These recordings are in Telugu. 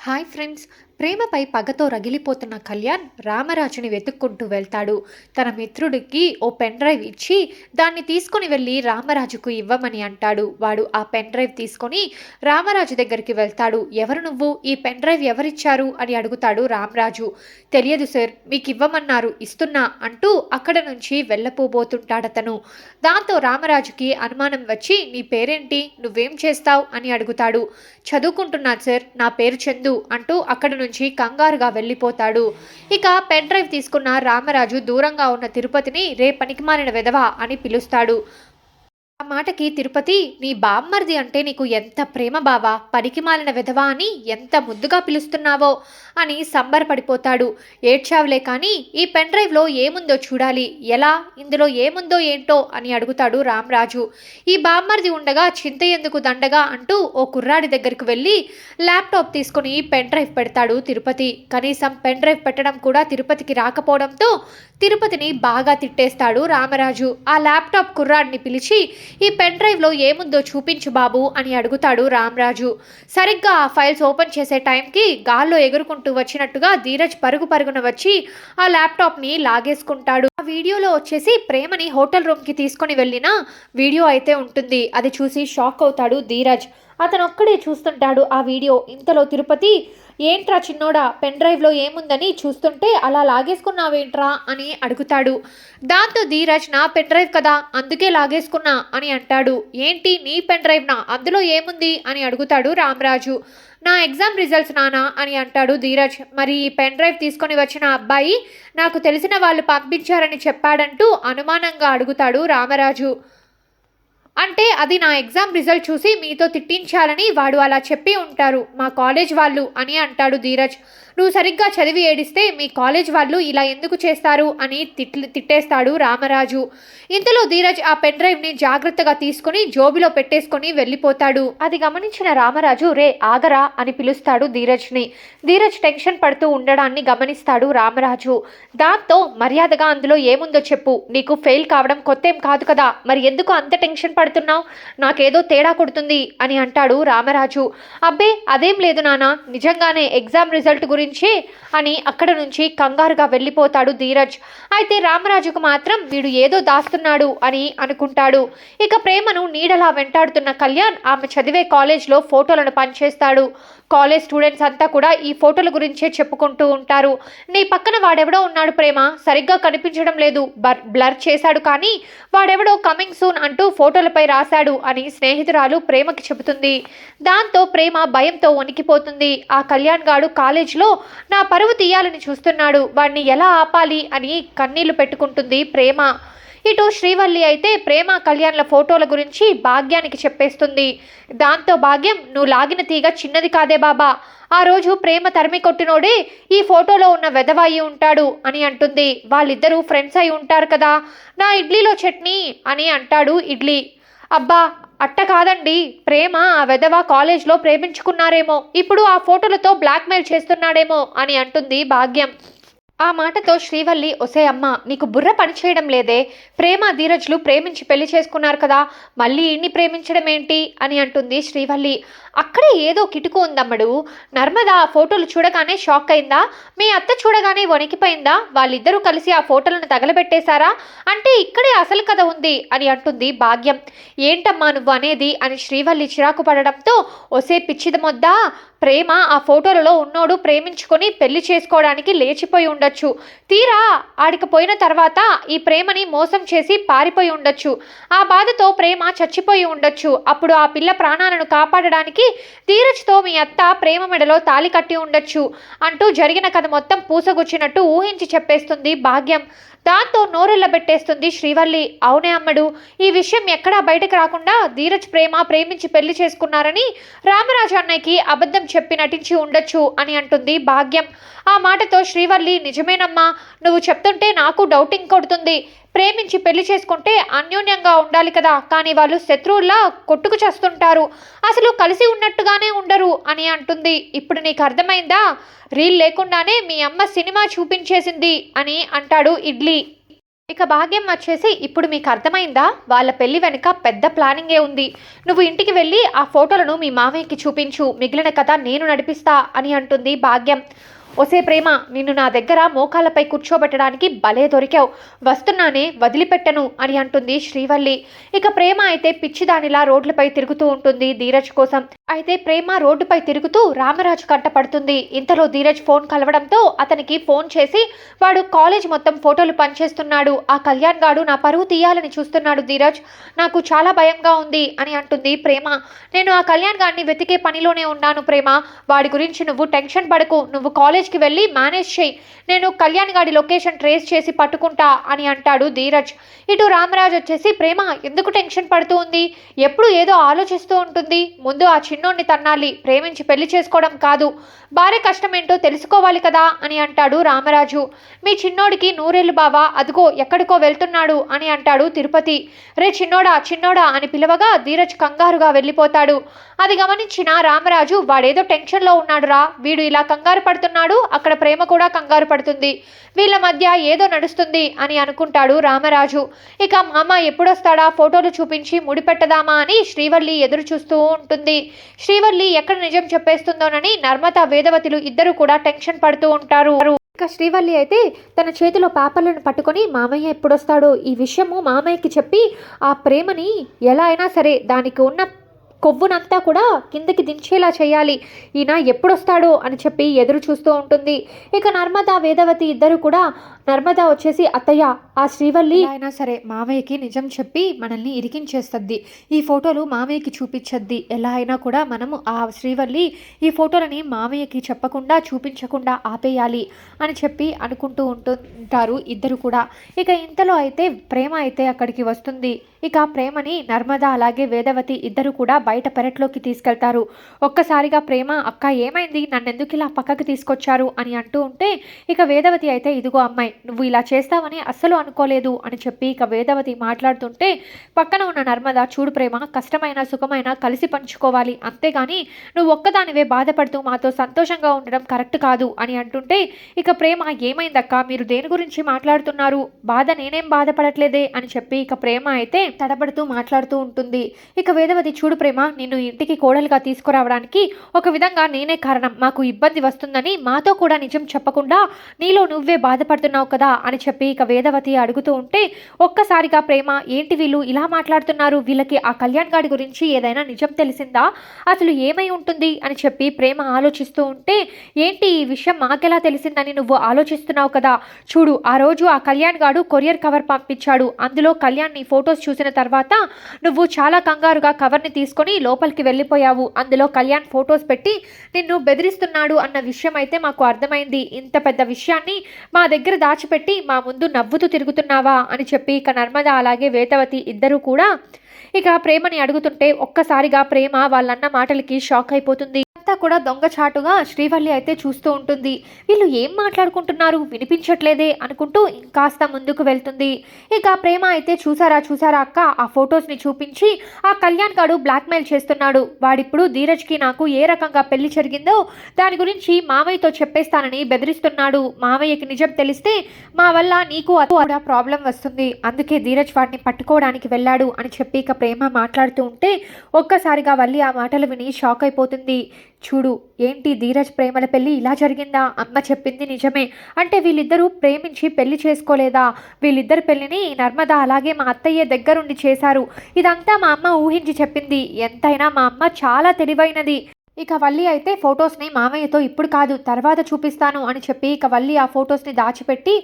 హాయ్ ఫ్రెండ్స్ ప్రేమపై పగతో రగిలిపోతున్న కళ్యాణ్ రామరాజుని వెతుక్కుంటూ వెళ్తాడు. తన మిత్రుడికి ఓ పెన్ డ్రైవ్ ఇచ్చి దాన్ని తీసుకొని వెళ్ళి రామరాజుకు ఇవ్వమని అంటాడు. వాడు ఆ పెన్ డ్రైవ్ తీసుకొని రామరాజు దగ్గరికి వెళ్తాడు. ఎవరు నువ్వు? ఈ పెన్ డ్రైవ్ ఎవరిచ్చారు? అని అడుగుతాడు రామరాజు. తెలియదు సార్ మీకు ఇవ్వమన్నారు ఇస్తున్నా అంటూ అక్కడ నుంచి వెళ్ళపోబోతుంటాడతను. దాంతో రామరాజుకి అనుమానం వచ్చి నీ పేరేంటి? నువ్వేం చేస్తావు? అని అడుగుతాడు. చదువుకుంటున్నాను సార్ నా పేరు చందు అంటూ అక్కడ నుంచి కంగారుగా వెళ్ళిపోతాడు. ఇక పెన్ డ్రైవ్ తీసుకున్న రామరాజు దూరంగా ఉన్న తిరుపతిని రే పనికిమాలిన వెధవ అని పిలుస్తాడు. ఆ మాటకి తిరుపతి నీ బామ్మర్ది అంటే నీకు ఎంత ప్రేమ బావా? పనికి మాలిన విధవా అని ఎంత ముద్దుగా పిలుస్తున్నావో? అని సంబరపడిపోతాడు. ఏడ్చావులే కానీ ఈ పెన్ డ్రైవ్లో ఏముందో చూడాలి. ఎలా? ఇందులో ఏముందో ఏంటో అని అడుగుతాడు రామరాజు. ఈ బామ్మర్ది ఉండగా చింత ఎందుకు దండగా అంటూ ఓ కుర్రాడి దగ్గరికి వెళ్ళి ల్యాప్టాప్ తీసుకుని పెన్ డ్రైవ్ పెడతాడు తిరుపతి. కనీసం పెన్ డ్రైవ్ పెట్టడం కూడా తిరుపతికి రాకపోవడంతో తిరుపతిని బాగా తిట్టేస్తాడు రామరాజు. ఆ ల్యాప్టాప్ కుర్రాడిని పిలిచి ఈ పెన్ డ్రైవ్లో ఏముందో చూపించు బాబు అని అడుగుతాడు రామరాజు. సరిగ్గా ఆ ఫైల్స్ ఓపెన్ చేసే టైంకి గాల్లో ఎగురుకుంటూ వచ్చినట్టుగా ధీరజ్ పరుగు పరుగున వచ్చి ఆ ల్యాప్టాప్ని లాగేసుకుంటాడు. ఆ వీడియోలో వచ్చేసి ప్రేమని హోటల్ రూమ్కి తీసుకొని వెళ్ళిన వీడియో అయితే ఉంటుంది. అది చూసి షాక్ అవుతాడు ధీరజ్. అతను ఒక్కడే చూస్తుంటాడు ఆ వీడియో. ఇంతలో తిరుపతి ఏంట్రా చిన్నోడా పెన్ డ్రైవ్లో ఏముందని చూస్తుంటే అలా లాగేసుకున్నావేంట్రా? అని అడుగుతాడు. దాంతో ధీరజ్ నా పెన్ డ్రైవ్ కదా అందుకే లాగేసుకున్నా అని అంటాడు. ఏంటి నీ పెన్ డ్రైవ్నా? అందులో ఏముంది? అని అడుగుతాడు రామరాజు. నా ఎగ్జామ్ రిజల్ట్స్ నానా? అని అంటాడు ధీరజ్. మరి ఈ పెన్ డ్రైవ్ తీసుకొని వచ్చిన అబ్బాయి నాకు తెలిసిన వాళ్ళు పంపించారని చెప్పాడంటూ అనుమానంగా అడుగుతాడు రామరాజు. అంటే అది నా ఎగ్జామ్ రిజల్ట్ చూసి మీతో తిట్టించాలని వాడు అలా చెప్పి ఉంటారు. మా కాలేజ్ వాళ్ళు అని అంటాడు ధీరజ్. నువ్వు సరిగ్గా చదివి ఏడిస్తే మీ కాలేజ్ వాళ్ళు ఇలా ఎందుకు చేస్తారు అని తిట్లు తిట్టేస్తాడు రామరాజు. ఇంతలో ధీరజ్ ఆ పెన్ డ్రైవ్ని జాగ్రత్తగా తీసుకుని జోబిలో పెట్టేసుకొని వెళ్ళిపోతాడు. అది గమనించిన రామరాజు రే ఆగరా అని పిలుస్తాడు ధీరజ్ని. ధీరజ్ టెన్షన్ పడుతూ ఉండడాన్ని గమనిస్తాడు రామరాజు. దాంతో మర్యాదగా అందులో ఏముందో చెప్పు. నీకు ఫెయిల్ కావడం కొత్తేం కాదు కదా. మరి ఎందుకు అంత టెన్షన్ పడుతున్నావు? నాకేదో తేడా కొడుతుంది అని అంటాడు రామరాజు. అబ్బే అదేం లేదు నాన్న. నిజంగానే ఎగ్జామ్ రిజల్ట్ గురించి అని అక్కడ నుంచి కంగారుగా వెళ్ళిపోతాడు ధీరజ్. అయితే రామరాజుకు మాత్రం వీడు ఏదో దాస్తున్నాడు అని అనుకుంటాడు. ఇక ప్రేమను నీడలా వెంటాడుతున్న కళ్యాణ్ ఆమె చదివే కాలేజ్లో ఫోటోలను పనిచేస్తాడు కాలేజ్ స్టూడెంట్స్ అంతా కూడా ఈ ఫోటోల గురించే చెప్పుకుంటూ ఉంటారు. నీ పక్కన వాడెవడో ఉన్నాడు ప్రేమ. సరిగ్గా కనిపించడం లేదు. బర్ బ్లర్ చేశాడు కానీ వాడెవడో కమింగ్ సూన్ అంటూ ఫోటోలపై రాశాడు అని స్నేహితురాలు ప్రేమకి చెబుతుంది. దాంతో ప్రేమ భయంతో వణికిపోతుంది. ఆ కళ్యాణ్ గాడు కాలేజ్లో నా పరువు తీయాలని చూస్తున్నాడు. వాడిని ఎలా ఆపాలి అని కన్నీళ్ళు పెట్టుకుంటుంది ప్రేమ. ఇటు శ్రీవల్లి అయితే ప్రేమ కళ్యాణ్ల ఫోటోల గురించి భాగ్యానికి చెప్పేస్తుంది. దాంతో భాగ్యం నువ్వు లాగిన తీగ చిన్నది కాదే బాబా. ఆ రోజు ప్రేమ తరిమి కొట్టినోడే ఈ ఫోటోలో ఉన్న వెదవాయి ఉంటాడు అని అంటుంది. వాళ్ళిద్దరూ ఫ్రెండ్స్ అయి ఉంటారు కదా. నా ఇడ్లీలో చట్నీ అని అంటాడు ఇడ్లీ. అబ్బా అట్ట కాదండి. ప్రేమ ఆ వెధవ కాలేజ్లో ప్రేమించుకున్నారేమో. ఇప్పుడు ఆ ఫోటోలతో బ్లాక్మెయిల్ చేస్తున్నాడేమో అని అంటుంది భాగ్యం. ఆ మాటతో శ్రీవల్లి ఒసే అమ్మ నీకు బుర్ర పనిచేయడం లేదే. ప్రేమ ధీరజ్లు ప్రేమించి పెళ్ళి చేసుకున్నారు కదా మళ్ళీ ఇన్ని ప్రేమించడం ఏంటి? అని అంటుంది శ్రీవల్లి. అక్కడే ఏదో కిటుకు ఉందమ్మడు. నర్మద ఆ ఫోటోలు చూడగానే షాక్ అయిందా? మీ అత్త చూడగానే వణికిపోయిందా? వాళ్ళిద్దరూ కలిసి ఆ ఫోటోలను తగలబెట్టేశారా? అంటే ఇక్కడే అసలు కథ ఉంది అని అంటుంది భాగ్యం. ఏంటమ్మా నువ్వు అనేది అని శ్రీవల్లి చిరాకు పడడంతో ఒసే పిచ్చిదమొద్దా ప్రేమ ఆ ఫోటోలలో ఉన్నోడు ప్రేమించుకొని పెళ్ళి చేసుకోవడానికి లేచిపోయి ఉండొచ్చు. తీరా ఆడికి పోయిన తర్వాత ఈ ప్రేమని మోసం చేసి పారిపోయి ఉండొచ్చు. ఆ బాధతో ప్రేమ చచ్చిపోయి ఉండొచ్చు. అప్పుడు ఆ పిల్ల ప్రాణాలను కాపాడడానికి ధీరజ్తో మీ అత్త ప్రేమ మెడలో తాలి కట్టి ఉండొచ్చు అంటూ జరిగిన కథ మొత్తం పూసగుచ్చినట్టు ఊహించి చెప్పేస్తుంది భాగ్యం. దాంతో నోరెళ్ళబెట్టేస్తుంది శ్రీవల్లి. అవునే అమ్మడు ఈ విషయం ఎక్కడా బయటకు రాకుండా ధీరజ్ ప్రేమ ప్రేమించి పెళ్ళి చేసుకున్నారని రామరాజు అన్నయ్యకి అబద్ధం చెప్పి నటించి ఉండొచ్చు అని అంటుంది భాగ్యం. ఆ మాటతో శ్రీవల్లి నిజమేనమ్మా నువ్వు చెప్తుంటే నాకు డౌటింగ్ కొడుతుంది. ప్రేమించి పెళ్ళి చేసుకుంటే అన్యోన్యంగా ఉండాలి కదా. కానీ వాళ్ళు శత్రువుల్లా కొట్టుకు చేస్తుంటారు. అసలు కలిసి ఉన్నట్టుగానే ఉండరు అని అంటుంది. ఇప్పుడు నీకు అర్థమైందా? రీల్ లేకుండానే మీ అమ్మ సినిమా చూపించేసింది అని అంటాడు ఇడ్లీ. ఇక భాగ్యం వచ్చేసి ఇప్పుడు మీకు అర్థమైందా? వాళ్ళ పెళ్ళి వెనుక పెద్ద ప్లానింగే ఉంది. నువ్వు ఇంటికి వెళ్ళి ఆ ఫోటోలను మీ మామయ్యకి చూపించు. మిగిలిన కథ నేను నడిపిస్తా అని అంటుంది భాగ్యం. ఒసే ప్రేమ నిన్ను నా దగ్గర మోకాళ్ళపై కూర్చోబెట్టడానికి భలే దొరికావు. వస్తున్నానే వదిలిపెట్టను అని అంటుంది శ్రీవల్లి. ఇక ప్రేమ అయితే పిచ్చిదానిలా రోడ్లపై తిరుగుతూ ఉంటుంది ధీరజ్ కోసం. అయితే ప్రేమ రోడ్డుపై తిరుగుతూ రామరాజు కంటపడుతుంది ఇంతలో ధీరజ్ ఫోన్ కలవడంతో అతనికి ఫోన్ చేసి వాడు కాలేజ్ మొత్తం ఫోటోలు పనిచేస్తున్నాడు. ఆ కళ్యాణ్ గాడు నా పరువు తీయాలని చూస్తున్నాడు ధీరజ్. నాకు చాలా భయంగా ఉంది అని అంటుంది ప్రేమ. నేను ఆ కళ్యాణ్ గాడిని వెతికే పనిలోనే ఉన్నాను ప్రేమ. వాడి గురించి నువ్వు టెన్షన్ పడకు. నువ్వు కాలేజ్కి వెళ్ళి మేనేజ్ చేయి. నేను కళ్యాణ్ గాడి లొకేషన్ ట్రేస్ చేసి పట్టుకుంటా అని అంటాడు ధీరజ్. ఇటు రామరాజ్ వచ్చేసి ప్రేమ ఎందుకు టెన్షన్ పడుతూ ఉంది? ఎప్పుడు ఏదో ఆలోచిస్తూ ఉంటుంది. ముందు ఆ చిన్నోడిని తన్నాలి ప్రేమించి పెళ్ళి చేసుకోవడం కాదు. భార్య కష్టమేంటో తెలుసుకోవాలి కదా అని అంటాడు రామరాజు. మీ చిన్నోడికి నూరేళ్ళు బావా అదిగో ఎక్కడికో వెళ్తున్నాడు అని అంటాడు తిరుపతి. రే చిన్నోడా చిన్నోడా అని పిలవగా ధీరజ్ కంగారుగా వెళ్ళిపోతాడు. అది గమనించిన రామరాజు వాడేదో టెన్షన్లో ఉన్నాడురా వీడు ఇలా కంగారు పడుతున్నాడు అక్కడ ప్రేమ కూడా కంగారు పడుతుంది. వీళ్ళ మధ్య ఏదో నడుస్తుంది అని అనుకుంటాడు రామరాజు. ఇక మామ ఎప్పుడొస్తాడా ఫోటోలు చూపించి ముడిపెట్టదామా అని శ్రీవల్లి ఎదురు చూస్తూ ఉంటుంది. శ్రీవల్లి ఎక్కడ నిజం చెప్పేస్తుందోనని నర్మత వేదవతులు ఇద్దరు కూడా టెన్షన్ పడుతూ ఉంటారు. ఇక శ్రీవల్లి అయితే తన చేతిలో పేపర్లను పట్టుకొని మామయ్య ఎప్పుడొస్తాడో ఈ విషయము మామయ్యకి చెప్పి ఆ ప్రేమని ఎలా అయినా సరే దానికి ఉన్న కొవ్వునంతా కూడా కిందకి దించేలా చేయాలి. ఈయన ఎప్పుడొస్తాడో అని చెప్పి ఎదురు చూస్తూ ఉంటుంది. ఇక నర్మద వేదవతి ఇద్దరు కూడా నర్మద వచ్చేసి అత్తయ్య ఆ శ్రీవల్లి అయినా సరే మామయ్యకి నిజం చెప్పి మనల్ని ఇరికించేస్తుంది ఈ ఫోటోలు మామయ్యకి చూపించద్ది. ఎలా అయినా కూడా మనము ఆ శ్రీవల్లి ఈ ఫోటోలని మామయ్యకి చెప్పకుండా చూపించకుండా ఆపేయాలి అని చెప్పి అనుకుంటూ ఉంటుంటారు ఇద్దరు కూడా. ఇక ఇంతలో అయితే ప్రేమ అయితే అక్కడికి వస్తుంది. ఇక ప్రేమని నర్మద అలాగే వేదవతి ఇద్దరు కూడా బయట పెరట్లోకి తీసుకెళ్తారు. ఒక్కసారిగా ప్రేమ అక్క ఏమైంది? నన్నెందుకు ఇలా పక్కకి తీసుకొచ్చారు? అని అంటూ ఉంటే ఇక వేదవతి అయితే ఇదిగో అమ్మాయి నువ్వు ఇలా చేస్తావని అస్సలు అనుకోలేదు అని చెప్పి ఇక వేదవతి మాట్లాడుతుంటే పక్కన ఉన్న నర్మద చూడు ప్రేమ కష్టమైన సుఖమైన కలిసి పంచుకోవాలి. అంతేగాని నువ్వు ఒక్కదానివే బాధపడుతూ మాతో సంతోషంగా ఉండడం కరెక్ట్ కాదు అని అంటుంటే ఇక ప్రేమ ఏమైందక్క? మీరు దేని గురించి మాట్లాడుతున్నారు? బాధ నేనేం బాధపడట్లేదే? అని చెప్పి ఇక ప్రేమ అయితే తడబడుతూ మాట్లాడుతూ ఉంటుంది. ఇక వేదవతి చూడు ప్రేమ నిన్ను ఇంటికి కోడలుగా తీసుకురావడానికి ఒక విధంగా నేనే కారణం. మాకు ఇబ్బంది వస్తుందని మాతో కూడా నిజం చెప్పకుండా నీలో నువ్వే బాధపడుతున్నావు. కదా అని చెప్పి ఇక వేదవతి అడుగుతూ ఉంటే ఒక్కసారిగా ప్రేమ ఏంటి వీళ్ళు ఇలా మాట్లాడుతున్నారు? వీళ్ళకి ఆ కళ్యాణ్ గాడి గురించి ఏదైనా నిజం తెలిసిందా? అసలు ఏమై ఉంటుంది? అని చెప్పి ప్రేమ ఆలోచిస్తూ ఉంటే ఏంటి ఈ విషయం మాకెలా తెలిసిందని నువ్వు ఆలోచిస్తున్నావు కదా? చూడు ఆ రోజు ఆ కళ్యాణ్ గాడు కొరియర్ కవర్ పంపించాడు. అందులో కళ్యాణ్ నీ ఫొటోస్ చూసిన తర్వాత నువ్వు చాలా కంగారుగా కవర్ని తీసుకొని లోపలికి వెళ్ళిపోయావు. అందులో కళ్యాణ్ ఫొటోస్ పెట్టి నిన్ను బెదిరిస్తున్నాడు అన్న విషయం అయితే మాకు అర్థమైంది. ఇంత పెద్ద విషయాన్ని మా దగ్గర దాచిపెట్టి మా ముందు నవ్వుతూ తిరుగుతున్నావా అని చెప్పి ఇక నర్మద అలాగే వేదవతి ఇద్దరూ కూడా ఇక ప్రేమని అడుగుతుంటే ఒక్కసారిగా ప్రేమ వాళ్ళన్న మాటలకి షాక్ అయిపోతుంది. అంతా కూడా దొంగచాటుగా శ్రీవల్లి అయితే చూస్తూ ఉంటుంది. వీళ్ళు ఏం మాట్లాడుకుంటున్నారు? వినిపించట్లేదే అనుకుంటూ ఇంకాస్త ముందుకు వెళ్తుంది. ఇక ప్రేమ అయితే చూసారా చూసారా అక్క? ఆ ఫొటోస్ని చూపించి ఆ కళ్యాణ్ గాడు బ్లాక్మెయిల్ చేస్తున్నాడు. వాడిప్పుడు ధీరజ్కి నాకు ఏ రకంగా పెళ్ళి జరిగిందో దాని గురించి మావయ్యతో చెప్పేస్తానని బెదిరిస్తున్నాడు. మావయ్యకి నిజం తెలిస్తే మా వల్ల నీకు కూడా ప్రాబ్లం వస్తుంది. అందుకే ధీరజ్ వాడిని పట్టుకోవడానికి వెళ్ళాడు అని చెప్పి ఇక ప్రేమ మాట్లాడుతూ ఉంటే ఒక్కసారిగా వల్లి ఆ మాటలు విని షాక్ అయిపోతుంది. చూడు ఏంటి ధీరజ్ ప్రేమల పెళ్ళి ఇలా జరిగిందా? అమ్మ చెప్పింది నిజమే. అంటే వీళ్ళిద్దరూ ప్రేమించి పెళ్ళి చేసుకోలేదా? వీళ్ళిద్దరి పెళ్ళిని నర్మద అలాగే మా అత్తయ్య దగ్గరుండి చేశారు. ఇదంతా మా అమ్మ ఊహించి చెప్పింది. ఎంతైనా మా అమ్మ చాలా తెలివైనది. ఇక వల్లి అయితే ఫొటోస్ని మామయ్యతో ఇప్పుడు కాదు తర్వాత చూపిస్తాను అని చెప్పి ఇక వల్లి ఆ ఫొటోస్ని దాచిపెట్టి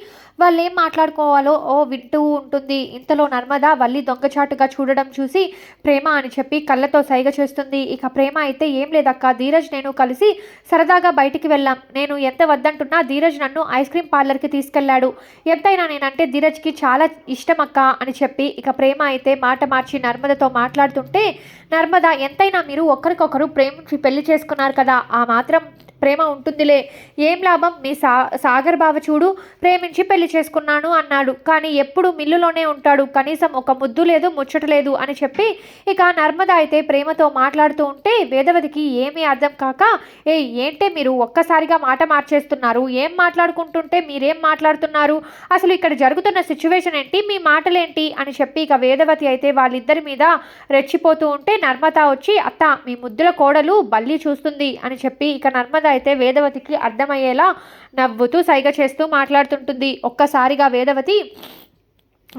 వాళ్ళు ఏం మాట్లాడుకోవాలో ఓ వింటూ ఉంటుంది. ఇంతలో నర్మద వల్లి దొంగచాటుగా చూడడం చూసి ప్రేమ అని చెప్పి కళ్ళతో సైగ చేస్తుంది. ఇక ప్రేమ అయితే ఏం లేదక్క ధీరజ్ నేను కలిసి సరదాగా బయటికి వెళ్ళాం. నేను ఎంత వద్దంటున్నా ధీరజ్ నన్ను ఐస్ క్రీమ్ పార్లర్కి తీసుకెళ్ళాడు ఎంతైనా నేనంటే ధీరజ్కి చాలా ఇష్టం అక్క అని చెప్పి ఇక ప్రేమ అయితే మాట మార్చి నర్మదతో మాట్లాడుతుంటే నర్మద ఎంతైనా మీరు ఒకరికొకరు ప్రేమించి పెళ్ళి చేసుకున్నారు కదా ఆ మాత్రం ప్రేమ ఉంటుందిలే. ఏం లాభం? మీ సా సాగర్ బావ చూడు ప్రేమించి పెళ్ళి చేసుకున్నాను అన్నాడు. కానీ ఎప్పుడు మిల్లులోనే ఉంటాడు. కనీసం ఒక ముద్దు లేదు ముచ్చట లేదు అని చెప్పి ఇక నర్మద అయితే ప్రేమతో మాట్లాడుతూ ఉంటే వేదవతికి ఏమీ అర్థం కాక ఏ ఏంటే మీరు ఒక్కసారిగా మాట మార్చేస్తున్నారు? ఏం మాట్లాడుకుంటుంటే మీరేం మాట్లాడుతున్నారు? అసలు ఇక్కడ జరుగుతున్న సిచ్యువేషన్ ఏంటి? మీ మాటలేంటి? అని చెప్పి ఇక వేదవతి అయితే వాళ్ళిద్దరి మీద రెచ్చిపోతూ ఉంటే నర్మద వచ్చి అత్త మీ ముద్దుల కోడలు బల్లి చూస్తుంది అని చెప్పి ఇక నర్మద అయితే వేదవతికి అర్థమయ్యేలా నవ్వుతూ సైగ చేస్తూ మాట్లాడుతుంటుంది. ఒక్కసారిగా వేదవతి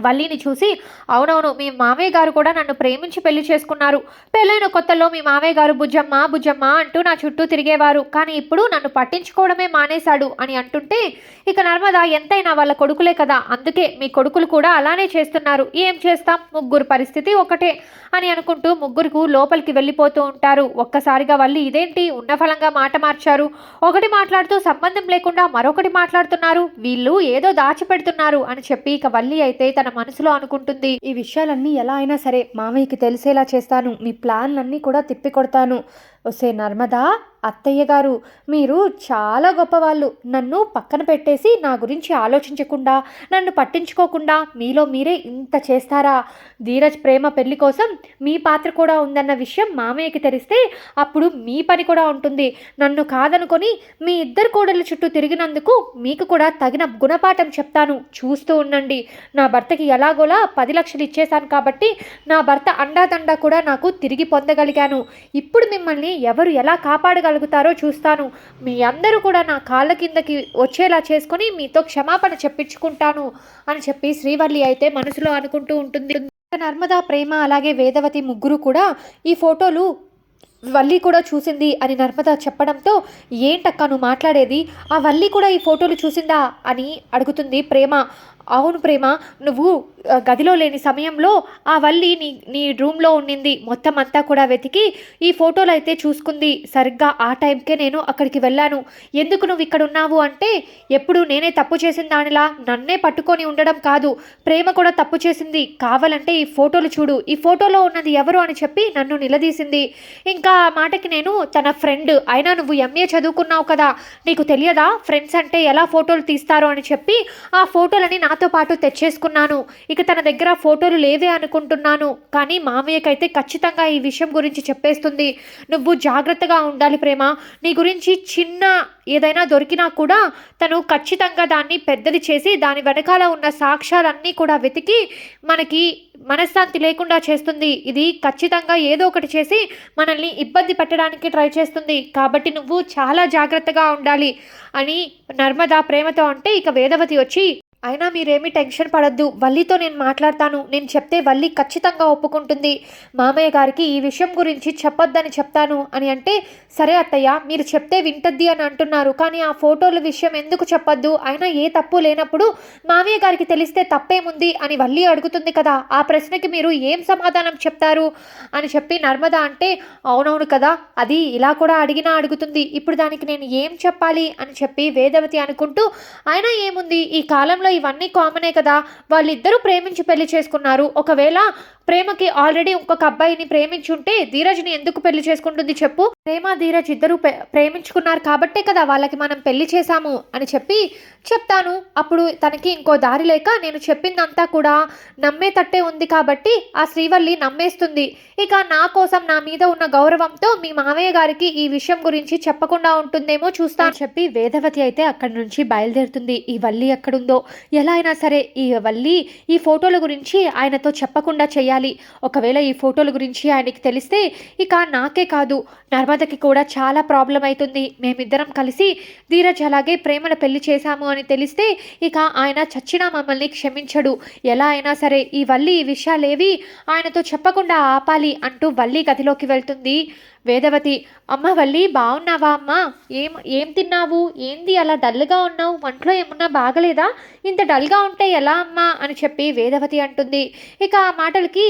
వల్లిని చూసి అవునవును మీ మామయ్య గారు కూడా నన్ను ప్రేమించి పెళ్ళి చేసుకున్నారు. పెళ్ళైన కొత్తలో మీ మామయ్య గారు బుజ్జమ్మ బుజ్జమ్మ అంటూ నా చుట్టూ తిరిగేవారు. కానీ ఇప్పుడు నన్ను పట్టించుకోవడమే మానేశాడు అని అంటుంటే ఇక నర్మద ఎంతైనా వాళ్ళ కొడుకులే కదా. అందుకే మీ కొడుకులు కూడా అలానే చేస్తున్నారు. ఏం చేస్తాం? ముగ్గురు పరిస్థితి ఒకటే అని అనుకుంటూ ముగ్గురుకు లోపలికి వెళ్ళిపోతూ ఉంటారు. ఒక్కసారిగా వల్లి ఇదేంటి? ఉన్న ఫలంగా మాట మార్చారు. ఒకటి మాట్లాడుతూ సంబంధం లేకుండా మరొకటి మాట్లాడుతున్నారు. వీళ్ళు ఏదో దాచిపెడుతున్నారు అని చెప్పి ఇక వల్లి అయితే తన మనసులో అనుకుంటుంది ఈ విషయాలన్నీ ఎలా అయినా సరే మామయ్యకి తెలిసేలా చేస్తాను. మీ ప్లాన్లన్నీ కూడా తిప్పికొడతాను. ఒసే నర్మదా అత్తయ్య గారు మీరు చాలా గొప్పవాళ్ళు. నన్ను పక్కన పెట్టేసి నా గురించి ఆలోచించకుండా నన్ను పట్టించుకోకుండా మీలో మీరే ఇంత చేస్తారా? ధీరజ్ ప్రేమ పెళ్ళి కోసం మీ పాత్ర కూడా ఉందన్న విషయం మామయ్యకి తెలిస్తే అప్పుడు మీ పని కూడా ఉంటుంది. నన్ను కాదనుకొని మీ ఇద్దరు కోడళ్ళ చుట్టూ తిరిగినందుకు మీకు కూడా తగిన గుణపాఠం చెప్తాను. చూస్తూ ఉండండి. నా భర్తకి ఎలాగోలా పది లక్షలు ఇచ్చేశాను కాబట్టి నా భర్త అండాదండా కూడా నాకు తిరిగి పొందగలిగాను. ఇప్పుడు మిమ్మల్ని ఎవరు ఎలా కాపాడగలుగుతారో చూస్తాను. మీ అందరూ కూడా నా కాళ్ళ కిందకి వచ్చేలా చేసుకొని మీతో క్షమాపణ చెప్పించుకుంటాను అని చెప్పి శ్రీవల్లి అయితే మనసులో అనుకుంటూ ఉంటుంది. నర్మదా ప్రేమ అలాగే వేదవతి ముగ్గురు కూడా ఈ ఫోటోలు వల్లి కూడా చూసింది అని నర్మద చెప్పడంతో ఏంటక్క నువ్వు మాట్లాడేది? ఆ వల్లి కూడా ఈ ఫోటోలు చూసిందా? అని అడుగుతుంది ప్రేమ. అవును ప్రేమ నువ్వు గదిలో లేని సమయంలో ఆ వల్లి నీ నీ రూమ్లో ఉండింది. మొత్తం అంతా కూడా వెతికి ఈ ఫోటోలు అయితే చూసుకుంది. సరిగ్గా ఆ టైంకే నేను అక్కడికి వెళ్ళాను. ఎందుకు నువ్వు ఇక్కడ ఉన్నావు అంటే ఎప్పుడు నేనే తప్పు చేసిన దానిలా నన్నే పట్టుకొని ఉండడం కాదు. ప్రేమ కూడా తప్పు చేసింది. కావాలంటే ఈ ఫోటోలు చూడు. ఈ ఫోటోలో ఉన్నది ఎవరు అని చెప్పి నన్ను నిలదీసింది. ఇంకా ఆ మాటకి నేను తన ఫ్రెండ్ అయినా నువ్వు ఎంఏ చదువుకున్నావు కదా నీకు తెలియదా ఫ్రెండ్స్ అంటే ఎలా ఫోటోలు తీస్తారో అని చెప్పి ఆ ఫోటోలని నా నాతో పాటు తెచ్చేసుకున్నాను. ఇక తన దగ్గర ఫోటోలు లేవే అనుకుంటున్నాను. కానీ మామయ్యకైతే ఖచ్చితంగా ఈ విషయం గురించి చెప్పేస్తుంది. నువ్వు జాగ్రత్తగా ఉండాలి ప్రేమ. నీ గురించి చిన్న ఏదైనా దొరికినా కూడా తను ఖచ్చితంగా దాన్ని పెద్దది చేసి దాని వెనకాల ఉన్న సాక్ష్యాలన్నీ కూడా వెతికి మనకి మనశ్శాంతి లేకుండా చేస్తుంది. ఇది ఖచ్చితంగా ఏదో ఒకటి చేసి మనల్ని ఇబ్బంది పెట్టడానికి ట్రై చేస్తుంది. కాబట్టి నువ్వు చాలా జాగ్రత్తగా ఉండాలి అని నర్మదా ప్రేమతో అంటే ఇక వేదవతి వచ్చి అయినా మీరేమీ టెన్షన్ పడద్దు. వల్లితో నేను మాట్లాడతాను. నేను చెప్తే వల్లి ఖచ్చితంగా ఒప్పుకుంటుంది. మామయ్య గారికి ఈ విషయం గురించి చెప్పొద్దని చెప్తాను అని అంటే సరే అత్తయ్య మీరు చెప్తే వింటద్ది అని అంటున్నారు. కానీ ఆ ఫోటోల విషయం ఎందుకు చెప్పొద్దు? అయినా ఏ తప్పు లేనప్పుడు మామయ్య గారికి తెలిస్తే తప్పేముంది అని వల్లి అడుగుతుంది కదా. ఆ ప్రశ్నకి మీరు ఏం సమాధానం చెప్తారు? అని చెప్పి నర్మద అంటే అవునవును కదా అది ఇలా కూడా అడిగినా అడుగుతుంది. ఇప్పుడు దానికి నేను ఏం చెప్పాలి? అని చెప్పి వేదవతి అనుకుంటూ అయినా ఏముంది? ఈ కాలంలో ఇవన్నీ కామనే కదా. వాళ్ళిద్దరూ ప్రేమించి పెళ్ళి చేసుకున్నారు. ఒకవేళ ప్రేమకి ఆల్రెడీ ఇంకొక అబ్బాయిని ప్రేమించుంటే ధీరజ్ని ఎందుకు పెళ్ళి చేసుకుంటుంది చెప్పు. ప్రేమ ధీరజ్ ఇద్దరు ప్రేమించుకున్నారు కాబట్టే కదా వాళ్ళకి మనం పెళ్ళి చేశాము అని చెప్పి చెప్తాను. అప్పుడు తనకి ఇంకో దారి లేక నేను చెప్పిందంతా కూడా నమ్మే తట్టే ఉంది కాబట్టి ఆ శ్రీవల్లి నమ్మేస్తుంది. ఇక నా కోసం నా మీద ఉన్న గౌరవంతో మీ మామయ్య గారికి ఈ విషయం గురించి చెప్పకుండా ఉంటుందేమో చూస్తాను. చెప్పి వేదవతి అయితే అక్కడి నుంచి బయలుదేరుతుంది. ఈ వల్లి ఎక్కడుందో ఎలా అయినా సరే ఈ వల్లి ఈ ఫోటోల గురించి ఆయనతో చెప్పకుండా చేయాలి. ఒకవేళ ఈ ఫోటోల గురించి ఆయనకి తెలిస్తే ఇక నాకే కాదు. నర్మదకి కూడా చాలా ప్రాబ్లం అవుతుంది మేమిద్దరం కలిసి ధీరజ్ అలాగే ప్రేమను పెళ్ళి చేశాము అని తెలిస్తే ఇక ఆయన చచ్చినా మమ్మల్ని క్షమించడు. ఎలా అయినా సరే ఈ వల్లి ఈ విషయాలేవి ఆయనతో చెప్పకుండా ఆపాలి అంటూ వల్లి గదిలోకి వెళ్తుంది. వేదవతి అమ్మ వల్లి బాగున్నావా అమ్మ? ఏం ఏం తిన్నావు? ఏంది అలా డల్గా ఉన్నావు? ఒంట్లో ఏమన్నా బాగలేదా? ఇంత డల్గా ఉంటే ఎలా అమ్మా? అని చెప్పి వేదవతి అంటుంది. ఇక ఆ మాటలకి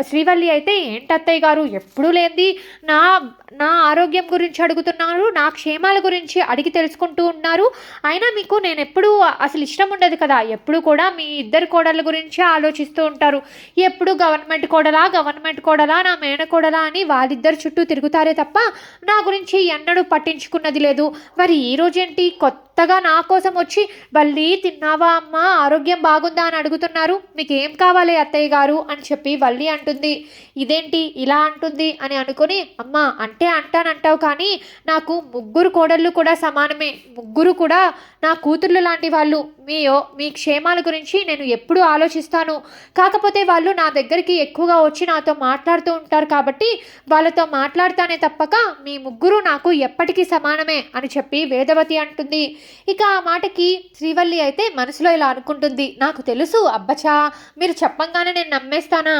శ్రీవల్లి అయితే ఏంటి అత్తయ్య గారు ఎప్పుడూ లేనిది. నా నా ఆరోగ్యం గురించి అడుగుతున్నారు నా క్షేమాల గురించి అడిగి తెలుసుకుంటూ ఉన్నారు. అయినా మీకు నేను ఎప్పుడూ అసలు ఇష్టం ఉండదు కదా. ఎప్పుడు కూడా మీ ఇద్దరు కోడళ్ళ గురించి ఆలోచిస్తూ ఉంటారు. ఎప్పుడు గవర్నమెంట్ కోడలా గవర్నమెంట్ కోడలా నా మేనకోడలా అని వాళ్ళిద్దరు చుట్టూ తిరుగుతారే తప్ప నా గురించి ఎన్నడూ పట్టించుకున్నది లేదు. మరి ఈ రోజేంటి? కొత్తగా నా కోసం వచ్చి వల్లి తిన్నావా అమ్మా? ఆరోగ్యం బాగుందా? అని అడుగుతున్నారు. మీకు ఏం కావాలి అత్తయ్య గారు? అని చెప్పి వల్లి అంటుంది. ఇదేంటి ఇలా అంటుంది? అని అనుకుని అమ్మ అంటే అంటానంటావు కానీ నాకు ముగ్గురు కోడళ్ళు కూడా సమానమే. ముగ్గురు కూడా నా కూతుర్లు లాంటి వాళ్ళు. మీయో మీ క్షేమాల గురించి నేను ఎప్పుడూ ఆలోచిస్తాను. కాకపోతే వాళ్ళు నా దగ్గరికి ఎక్కువగా వచ్చి నాతో మాట్లాడుతూ ఉంటారు కాబట్టి వాళ్ళతో మాట్లాడతానే తప్పక మీ ముగ్గురు నాకు ఎప్పటికీ సమానమే అని చెప్పి వేదవతి అంటుంది. ఇక ఆ మాటకి శ్రీవల్లి అయితే మనసులో ఇలా అనుకుంటుంది. నాకు తెలుసు అబ్బచా మీరు చెప్పంగానే నేను నమ్మేస్తానా?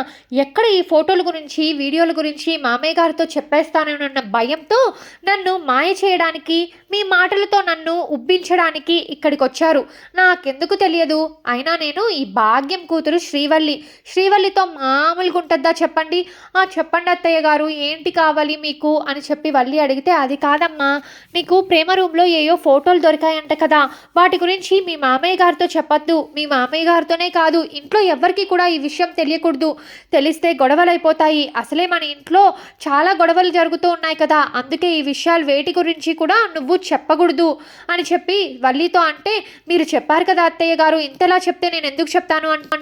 ఎక్కడ ఈ ఫోటోల గురించి వీడియోల గురించి మామయ్య గారితో చెప్పేస్తానన్న భయంతో నన్ను మాయ చేయడానికి మీ మాటలతో నన్ను ఉబ్బించడానికి ఇక్కడికి వచ్చారు నాకెందుకు తెలియదు. అయినా నేను ఈ భాగ్యం కూతురు శ్రీవల్లి. శ్రీవల్లితో మామూలుగా ఉంటుందా చెప్పండి. ఆ చెప్పండి అత్తయ్య గారు ఏంటి కావాలి మీకు అని చెప్పి వల్లి అడిగితే అది కాదమ్మా. నీకు ప్రేమ రూమ్లో ఏయో ఫోటోలు దొరికాయంట కదా. వాటి గురించి మీ మామయ్య గారితో చెప్పొద్దు. మీ మామయ్య గారితోనే కాదు. ఇంట్లో ఎవరికి కూడా ఈ విషయం తెలియకూడదు. తెలిస్తే గొడవలు అయిపోతాయి అసలే మన ఇంట్లో చాలా గొడవలు జరుగుతూ ఉన్నాయి కదా. అందుకే ఈ విషయాలు వేటి గురించి కూడా నువ్వు చెప్పకూడదు అని చెప్పి వల్లితో అంటే మీరు చెప్పారు కదా అత్తయ్య గారు ఇంతలా చెప్తే నేను ఎందుకు చెప్తాను? అంటే